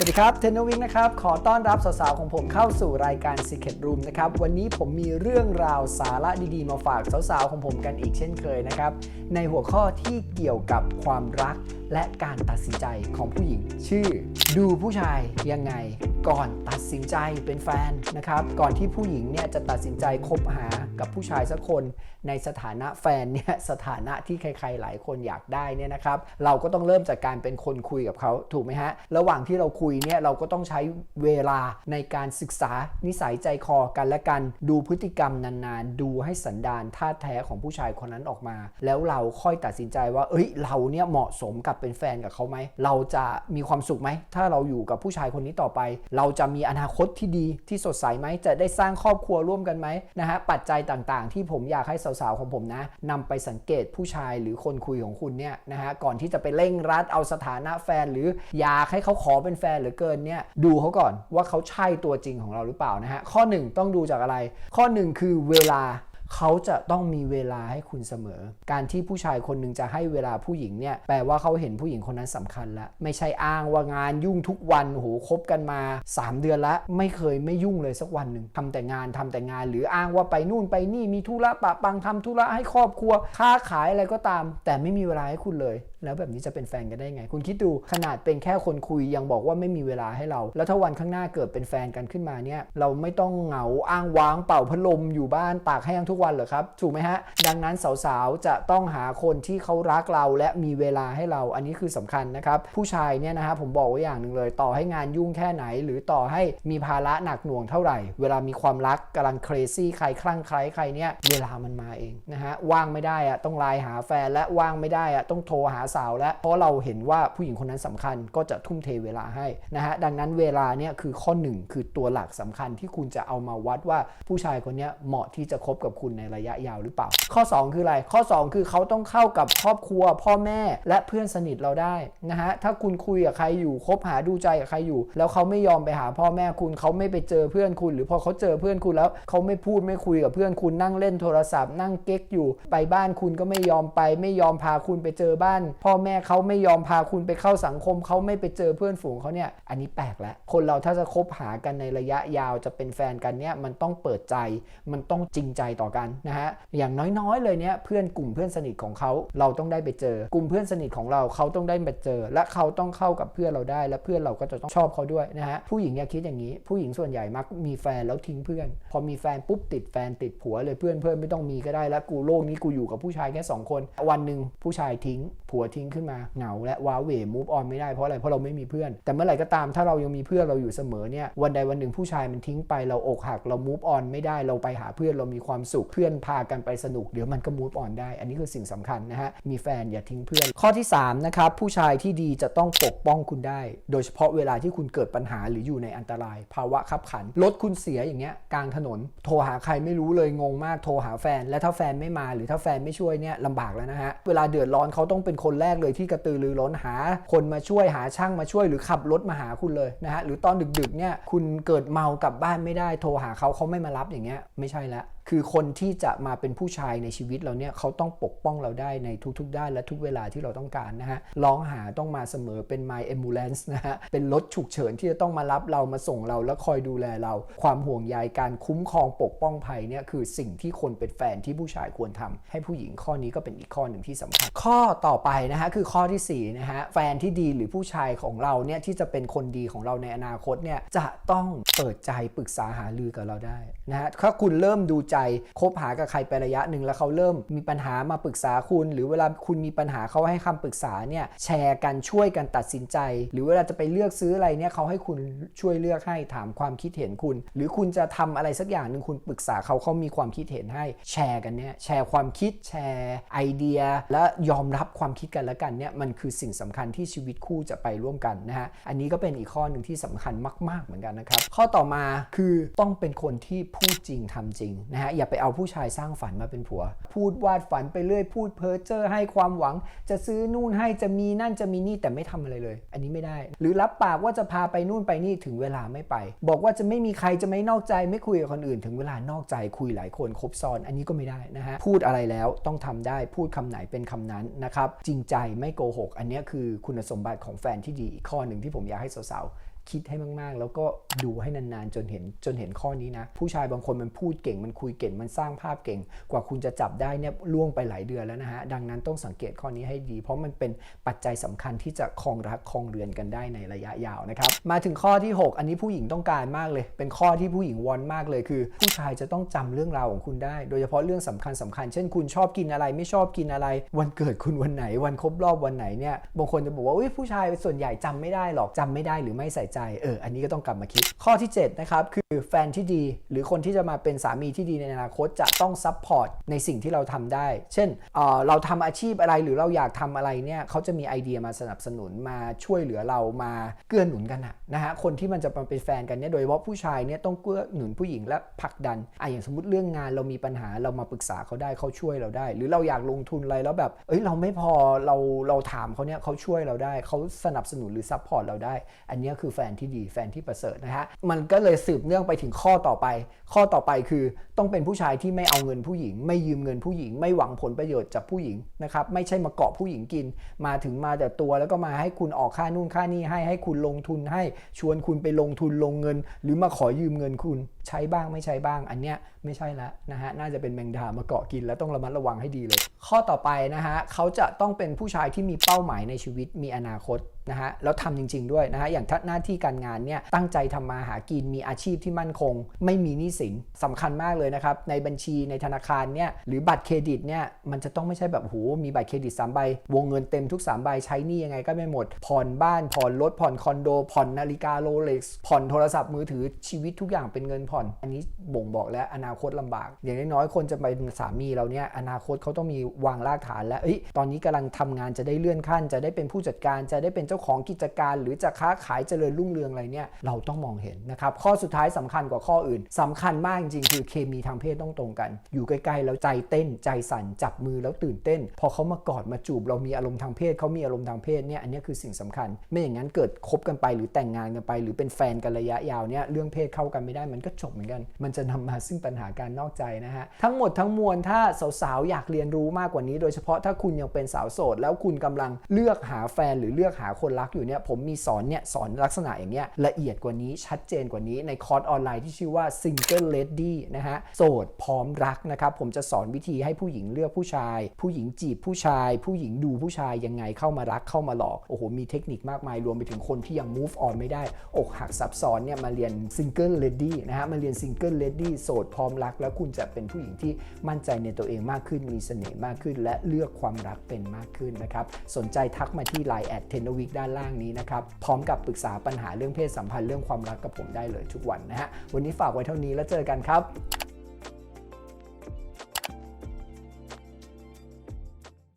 สวัสดีครับเทนนวิงนะครับ ขอต้อนรับสาวๆของผมเข้าสู่รายการ Secret Room นะครับ วันนี้ผมมีเรื่องราวสาระดีๆ มาฝากสาวๆของผมกันอีกเช่นเคยนะครับ ในหัวข้อที่เกี่ยวกับความรัก และการตัดสินใจของผู้หญิง ชื่อ ดูผู้ชายยังไง ก่อนตัดสินใจเป็นแฟนนะครับก่อนที่ผู้หญิงเนี่ยจะตัดสินใจคบหากับผู้ชายสักคน ในสถานะแฟนเนี่ยสถานะที่ใครๆหลายคนอยากได้เนี่ยนะครับเราก็ต้องเริ่มจากการเป็นคนคุยกับเขาถูกไหมฮะระหว่างที่เราคุยเนี่ยเราก็ต้องใช้เวลาในการศึกษานิสัยใจคอกันและกันดูพฤติกรรมนานๆ ดูให้สันดานท่าแท้ของผู้ชายคนนั้นออกมา แล้วเราค่อยตัดสินใจว่า เอ้ยเราเนี่ยเหมาะสมกับเป็นแฟนกับเขาไหม เราจะมีความสุขไหม ถ้าเราอยู่กับผู้ชายคนนี้ต่อไป เราจะมีอนาคตที่ดีที่สดใสไหม จะได้สร้างครอบครัวร่วมกันไหมนะฮะ ปัจจัยต่างๆ ที่ผมอยากให้สาวๆของผมนะนำไปสังเกตผู้ชายหรือคนคุยของคุณเนี่ยนะฮะ ก่อนที่จะไปเร่งรัดเอาสถานะแฟน หรืออยากให้เขาขอเป็นแฟนหรือเกินเนี่ย ดูเขาก่อนว่าเขาใช่ตัวจริงของเราหรือเปล่านะฮะ ข้อหนึ่งต้องดูจากอะไร ข้อหนึ่งคือเวลา เขาจะต้องมีเวลาให้คุณเสมอ การที่ผู้ชายคนหนึ่งจะให้เวลาผู้หญิงเนี่ยแปลว่าเขาเห็นผู้หญิงคนนั้นสำคัญแล้วไม่ใช่อ้างว่างานยุ่งทุกวันโหคบกันมา 3 เดือนละไม่เคยไม่ยุ่งเลยสักวันหนึ่งทำแต่งานทำแต่งาน หรืออ้างว่าไปนู่นไปนี่มีธุระปะปังทำธุระให้ครอบครัวค้าขายอะไรก็ตาม แต่ไม่มีเวลาให้คุณเลย แล้วแบบนี้จะเป็นแฟนกันได้ไง คุณคิดดูขนาดเป็นแค่คนคุยยังบอกว่าไม่มีเวลาให้เรา แล้วถ้าวันข้างหน้าเกิดเป็นแฟนกันขึ้นมาเนี่ยเราไม่ต้องเหงาอ้างว้างเป่าพัดลมอยู่บ้านตากแห้งทุกวันเหรอครับ ถูกไหมฮะ ดังนั้นสาวๆ จะต้องหาคนที่เขารักเราและมีเวลาให้เราอันนี้คือสำคัญนะครับ ผู้ชายเนี่ยนะฮะผมบอกไว้อย่างหนึ่งเลย ต่อให้งานยุ่งแค่ไหน หรือต่อให้มีภาระหนักหน่วงเท่าไหร่ เวลามีความรักกำลังเครซี่ใครคลั่งใครใครเนี่ยเวลามันมาเองนะฮะว่างไม่ได้อะต้องไลน์หาแฟนและว่างไม่ได้อะต้องโทรหาสาวและเพราะเราเห็นว่าผู้หญิงคนนั้นสำคัญก็จะทุ่มเทเวลาให้นะฮะดังนั้นเวลาเนี่ยคือข้อหนึ่งคือตัวหลักสำคัญที่คุณจะเอามาวัดว่าผู้ชายคนนี้เหมาะที่จะคบกับคุณในระยะยาวหรือเปล่า ข้อ 2 คืออะไร ข้อ 2 คือเขาต้องเข้ากับครอบครัว พ่อแม่และเพื่อนสนิทเราได้นะฮะถ้าคุณคุยกับใครอยู่คบหาดูใจกับใครอยู่ แล้วเขาไม่ยอมไปหาพ่อแม่คุณเขาไม่ไปเจอเพื่อนคุณ หรือพอเขาเจอเพื่อนคุณแล้วเขาไม่พูดไม่คุยกับเพื่อนคุณนั่งเล่นโทรศัพท์ นั่งเก๊กอยู่ไปบ้านคุณก็ไม่ยอมไป ไม่ยอมพาคุณไปเจอบ้านพ่อแม่เขาไม่ยอมพาคุณไปเข้าสังคมเขาไม่ไปเจอเพื่อนฝูงเขาเนี่ย อันนี้แปลกแล้ว คนเราถ้าจะคบหากันในระยะยาวจะเป็นแฟนกันเนี่ยมันต้องเปิดใจ มันต้องจริงใจต่อกันนะฮะ อย่างน้อยๆเลยเนี่ยเพื่อนกลุ่มเพื่อนสนิทของเขาเราต้องได้ไปเจอ กลุ่มเพื่อนสนิทของเราเขาต้องได้ไปเจอ และเขาต้องเข้ากับเพื่อนเราได้ และเพื่อนเราก็จะต้องชอบเขาด้วยนะฮะ ผู้หญิงอย่าคิดอย่างนี้ ผู้หญิงส่วนใหญ่มักมีแฟนแล้วทิ้งเพื่อน พอมีแฟนปุ๊บติดแฟนติดผัวเลยเพื่อนเพื่อนไม่ต้องมีก็ได้แล้วกูโลกนี้กูอยู่กับผู้ชายแค่สองคน วันหนึ่งผู้ชายทิ้งผัวทิ้งขึ้นมาเหงาและว้าเหวมูฟออนไม่ได้เพราะอะไรเพราะเราไม่มีเพื่อน แต่เมื่อไหร่ก็ตามถ้าเรายังมีเพื่อนเราอยู่เสมอเนี่ยวันใดวันหนึ่งผู้ชายมันทิ้งไปเราอกหักเรามูฟออนไม่ได้เราไปหาเพื่อนเรามีความสุขเพื่อนพากันไปสนุกเดี๋ยวมันก็มูฟออนได้ อันนี้คือสิ่งสำคัญนะฮะมีแฟนอย่าทิ้งเพื่อน ข้อที่3นะครับผู้ชายที่ดีจะต้องปกป้องคุณได้ โดยเฉพาะเวลาที่คุณเกิดปัญหาหรืออยู่ในอันตราย ภาวะขับขันรถคุณเสียอย่างเงี้ยกลางถนน โทรหาใครไม่รู้เลยงงมากโทรหาแฟน และถ้าแฟนไม่มาหรือถ้าแฟนไม่ช่วยเนี่ยลำบากแล้วนะฮะเวลาเดือดร้อนเขาต้องเป็นคนแรกเลยที่กระตือรือร้นหา คนมาช่วยหาช่างมาช่วยหรือขับรถมาหาคุณเลยนะฮะหรือตอนดึกๆเนี่ยคุณเกิดเมากลับบ้านไม่ได้โทรหาเขาเขาไม่มารับอย่างเงี้ยไม่ใช่ละคือคนที่จะมาเป็นผู้ชายในชีวิตเราเนี่ยเขาต้องปกป้องเราได้ในทุกๆ ด้านและทุกเวลาที่เราต้องการนะฮะร้องหาต้องมาเสมอเป็น my ambulance นะฮะเป็นรถฉุกเฉินที่จะต้องมารับเรามาส่งเราแล้วคอยดูแลเรา ความห่วงใยการคุ้มครองปกป้องภัยเนี่ยคือสิ่งที่คนเป็นแฟนที่ผู้ชายควรทำให้ผู้หญิงข้อนี้ก็เป็นอีกข้อหนึ่งที่สำคัญ ข้อต่อไปนะฮะคือข้อที่4นะฮะแฟนที่ดีหรือผู้ชายของเราเนี่ยที่จะเป็นคนดีของเราในอนาคตเนี่ยจะต้องเปิดใจปรึกษาหารือกับเราได้นะฮะถ้าคุณเริ่มดูใจคบหากับใครไประยะหนึ่งแล้วเขาเริ่มมีปัญหามาปรึกษาคุณ หรือเวลาคุณมีปัญหาเขาให้คำปรึกษาเนี่ยแชร์กันช่วยกันตัดสินใจ หรือเวลาจะไปเลือกซื้ออะไรเนี่ยเขาให้คุณช่วยเลือกให้ถามความคิดเห็นคุณ หรือคุณจะทำอะไรสักอย่างหนึ่งคุณปรึกษาเขาเขามีความคิดเห็นให้แชร์กันเนี่ยแชร์ความคิดแชร์ไอเดีย และยอมรับความคิดกันและกันเนี่ยมันคือสิ่งสำคัญที่ชีวิตคู่จะไปร่วมกันนะฮะอันนี้ก็เป็นอีกข้อหนึ่งที่สำคัญมาก ๆ เหมือนกันนะครับข้อต่อมาคือต้องเป็นคนที่พูดจริงทำจริงนะฮะอย่าไปเอาผู้ชายสร้างฝันมาเป็นผัว พูดวาดฝันไปเรื่อยพูดเพ้อเจ้อให้ความหวัง จะซื้อนู่นให้จะมีนั่นจะมีนี่แต่ไม่ทำอะไรเลย อันนี้ไม่ได้ หรือรับปากว่าจะพาไปนู่นไปนี่ถึงเวลาไม่ไป บอกว่าจะไม่มีใครจะไม่นอกใจไม่คุยกับคนอื่น ถึงเวลานอกใจคุยหลายคนครบซ้อน อันนี้ก็ไม่ได้นะฮะพูดอะไรแล้วต้องทำได้พูดคำไหนเป็นคำนั้นนะครับจริงใจไม่โกหก อันนี้คือคุณสมบัติของแฟนที่ดีอีกข้อหนึ่งที่ผมอยากให้สาว คิดให้มากๆ แล้วก็ดูให้นานๆ จนเห็นจนเห็นข้อนี้นะ ผู้ชายบางคนมันพูดเก่งมันคุยเก่งมันสร้างภาพเก่ง กว่าคุณจะจับได้เนี่ยล่วงไปหลายเดือนแล้วนะฮะ ดังนั้นต้องสังเกตข้อนี้ให้ดี เพราะมันเป็นปัจจัยสำคัญที่จะครองรักครองเรือนกันได้ในระยะยาวนะครับ มาถึงข้อที่ 6 อันนี้ผู้หญิงต้องการมากเลย เป็นข้อที่ผู้หญิงวอนมากเลยคือ ผู้ชายจะต้องจำเรื่องราวของคุณได้ โดยเฉพาะเรื่องสำคัญสำคัญ เช่น คุณชอบกินอะไรไม่ชอบกินอะไร วันเกิดคุณวันไหน วันครบรอบวันไหนเนี่ยบางคนจะบอกว่าอุ๊ยผู้ชายส่วนใหญ่จำไม่ได้หรอกจำไม่ได้หรือไม่ใส่ใจเอออันนี้ก็ต้องกลับมาคิด ข้อที่7นะครับคือแฟนที่ดี หรือคนที่จะมาเป็นสามีที่ดีในอนาคตจะต้องซัพพอร์ตในสิ่งที่เราทำได้ เช่นเออเราทำอาชีพอะไรหรือเราอยากทำอะไรเนี่ยเขาจะมีไอเดียมาสนับสนุนมาช่วยเหลือเรามาเกื้อหนุนกันะนะฮะคนที่มันจะมาเป็นแฟนกันเนี่ยโดยเฉพาะผู้ชายเนี่ยต้องเกื้อหนุนผู้หญิงและผลักดันอะอย่างสมมติเรื่องงานเรามีปัญหาเรามาปรึกษาเขาได้เขาช่วยเราได้ หรือเราอยากลงทุนอะไรแล้วแบบเอ้ยเราไม่พอเราเราถามเขาเนี่ยเขาช่วยเราได้เขาสนับสนุนหรือซัพพอร์ตเราได้ อันนี้คือแฟนนที่ดีแฟนที่ประเสริฐนะฮะมันก็เลยสืบเนื่องไปถึงข้อต่อไป ข้อต่อไปคือต้องเป็นผู้ชายที่ไม่เอาเงินผู้หญิง ไม่ยืมเงินผู้หญิง ไม่หวังผลประโยชน์จากผู้หญิงนะครับไม่ใช่มาเกาะผู้หญิงกิน มาถึงมาแต่ตัวแล้วก็มาให้คุณออกค่านู่นค่านี่ให้ให้คุณลงทุนให้ชวนคุณไปลงทุนลงเงิน หรือมาขอยืมเงินคุณ ใช้บ้างไม่ใช้บ้าง อันเนี้ยไม่ใช่ละนะฮะน่าจะเป็นแมงดามาเกาะกินแล้วต้องระมัดระวังให้ดีเลย ข้อต่อไปนะฮะเขาจะต้องเป็นผู้ชายที่มีเป้าหมายในชีวิตมีอนาคตนะฮะแล้วทำจริง ๆ ด้วยนะฮะอย่างทัศหน้าที่การงานเนี่ยตั้งใจทำมาหากินมีอาชีพที่มั่นคง ไม่มีหนี้สินสำคัญมากเลยนะครับ ในบัญชีในธนาคารเนี่ยหรือบัตรเครดิตเนี่ยมันจะต้องไม่ใช่แบบโหมีบัตรเครดิต3ใบวงเงินเต็มทุก3ใบใช้หนี้ยังไงก็ไม่หมด ผ่อนบ้านผ่อนรถผ่อนคอนโด ผ่อนนาฬิกาโรเล็กซ์ผ่อนโทรศัพท์มือถือชีวิตทุกอย่างเป็นเงินผ่อนอันนี้บ่งบอกแล้วอนาคตลำบาก อย่างน้อยๆคนจะไปสามีเราเนี่ยอนาคตเขาต้องมีวางรากฐานแล้วอตอนนี้กำลังทำงานจะได้เลื่อนขั้น จะได้เป็นผู้จัดการจะได้เป็นเจ้าของกิจการ หรือจะค้าขายเจริญรุ่งเรืองอะไรเนี่ยเราต้องมองเห็นนะครับข้อสุดท้ายสำคัญกว่าข้ออื่นสำคัญมากจริงๆคือเคมีทางเพศต้องตรงกัน อยู่ใกล้ๆแล้วใจเต้นใจสั่นจับมือแล้วตื่นเต้น พอเขามากอดมาจูบเรามีอารมณ์ทางเพศเขามีอารมณ์ทางเพศเนี่ยอันนี้คือสิ่งสำคัญ ไม่อย่างนั้นเกิดคบกันไปหรือแต่งงานกันไป หรือเป็นแฟนกันระยะยาวเนี่ยเรื่องเพศเข้ากันไม่ได้มันก็จบเหมือนกัน มันจะนำมาซึ่งปัญหาการนอกใจนะฮะ ทั้งหมดทั้งมวลถ้าสาวๆอยากเรียนรู้มากกว่านี้ โดยเฉพาะถ้าคุณยังเป็นสาวโสด แล้วคุณกำลังเลือกหาแฟนหรือเลือกหาคนรักอยู่เนี่ยผมมีสอนเนี่ยสอนลักษณะอย่างเงี้ยละเอียดกว่านี้ชัดเจนกว่านี้ในคอร์สออนไลน์ที่ชื่อว่า Single Lady นะฮะโสดพร้อมรักนะครับผมจะสอนวิธีให้ผู้หญิงเลือกผู้ชาย ผู้หญิงจีบผู้ชาย ผู้หญิงดูผู้ชายยังไงเข้ามารักเข้ามาหลอกโอ้โหมีเทคนิคมากมายรวมไปถึงคนที่ยัง move on ไม่ได้อกหักซับซ้อนเนี่ยมาเรียน Single Lady นะฮะมาเรียนซิงเกิลเลดี้โสดพร้อมรัก แล้วคุณจะเป็นผู้หญิงที่มั่นใจในตัวเองมากขึ้น มีเสน่ห์มากขึ้น และเลือกความรักเป็นมากขึ้นนะครับ สนใจทักมาที่ Line แอดเทนวิกด้านล่างนี้นะครับ พร้อมกับปรึกษาปัญหาเรื่องเพศสัมพันธ์เรื่องความรักกับผมได้เลยทุกวันนะฮะ วันนี้ฝากไว้เท่านี้แล้วเจอกันครับ